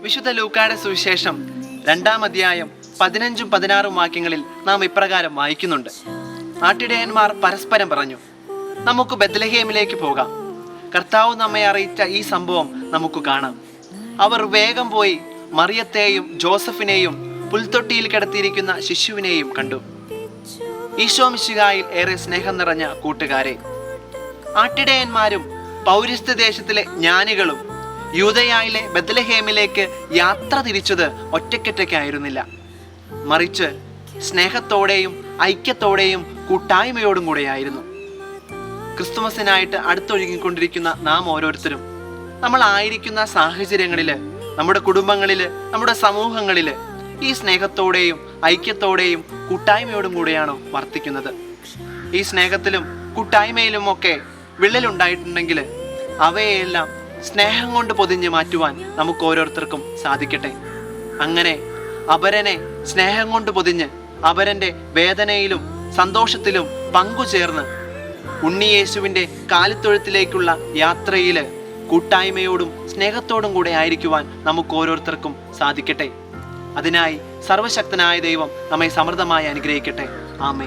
വിശുദ്ധ ലൂക്കായുടെ സുവിശേഷം രണ്ടാം അധ്യായം പതിനഞ്ചും പതിനാറും വാക്യങ്ങളിൽ നാം ഇപ്രകാരം വായിക്കുന്നുണ്ട്. ആട്ടിടയന്മാർ പരസ്പരം പറഞ്ഞു നമുക്ക് ബദ്ലഹേമിലേക്ക് പോകാം. കർത്താവ് നമ്മെ അറിയിച്ച ഈ സംഭവം നമുക്ക് കാണാം. അവർ വേഗം പോയി മറിയത്തെയും ജോസഫിനെയും പുൽത്തൊട്ടിയിൽ കിടത്തിയിരിക്കുന്ന ശിശുവിനെയും കണ്ടു. ഈശോ മിശികായിൽ ഏറെ സ്നേഹം നിറഞ്ഞ കൂട്ടുകാരെ ആട്ടിടയന്മാരും പൗരസ്ത്യ ദേശത്തിലെ ജ്ഞാനികളും യൂതയായിലെ ബദലഹേമിലേക്ക് യാത്ര തിരിച്ചത് ഒറ്റയ്ക്കൊറ്റയ്ക്കായിരുന്നില്ല. മറിച്ച് സ്നേഹത്തോടെയും ഐക്യത്തോടെയും കൂട്ടായ്മയോടും കൂടെയായിരുന്നു. ക്രിസ്തുമസിനായിട്ട് അടുത്തൊഴുകിക്കൊണ്ടിരിക്കുന്ന നാം ഓരോരുത്തരും നമ്മൾ ആയിരിക്കുന്ന സാഹചര്യങ്ങളിൽ നമ്മുടെ കുടുംബങ്ങളിൽ നമ്മുടെ സമൂഹങ്ങളിൽ ഈ സ്നേഹത്തോടെയും ഐക്യത്തോടെയും കൂട്ടായ്മയോടും കൂടെയാണോ വർത്തിക്കുന്നത്? ഈ സ്നേഹത്തിലും കൂട്ടായ്മയിലും ഒക്കെ വിള്ളലുണ്ടായിട്ടുണ്ടെങ്കിൽ അവയെല്ലാം സ്നേഹം കൊണ്ട് പൊതിഞ്ഞ് മാറ്റുവാൻ നമുക്ക് ഓരോരുത്തർക്കും സാധിക്കട്ടെ. അങ്ങനെ അപരനെ സ്നേഹം കൊണ്ട് പൊതിഞ്ഞ് അവരന്റെ വേദനയിലും സന്തോഷത്തിലും പങ്കുചേർന്ന് ഉണ്ണിയേശുവിന്റെ കാലിത്തൊഴുത്തിലേക്കുള്ള യാത്രയിൽ കൂട്ടായ്മയോടും സ്നേഹത്തോടും കൂടെ ആയിരിക്കുവാൻ നമുക്ക് ഓരോരുത്തർക്കും സാധിക്കട്ടെ. അതിനായി സർവശക്തനായ ദൈവം നമ്മെ സമൃദ്ധമായി അനുഗ്രഹിക്കട്ടെ. ആമേ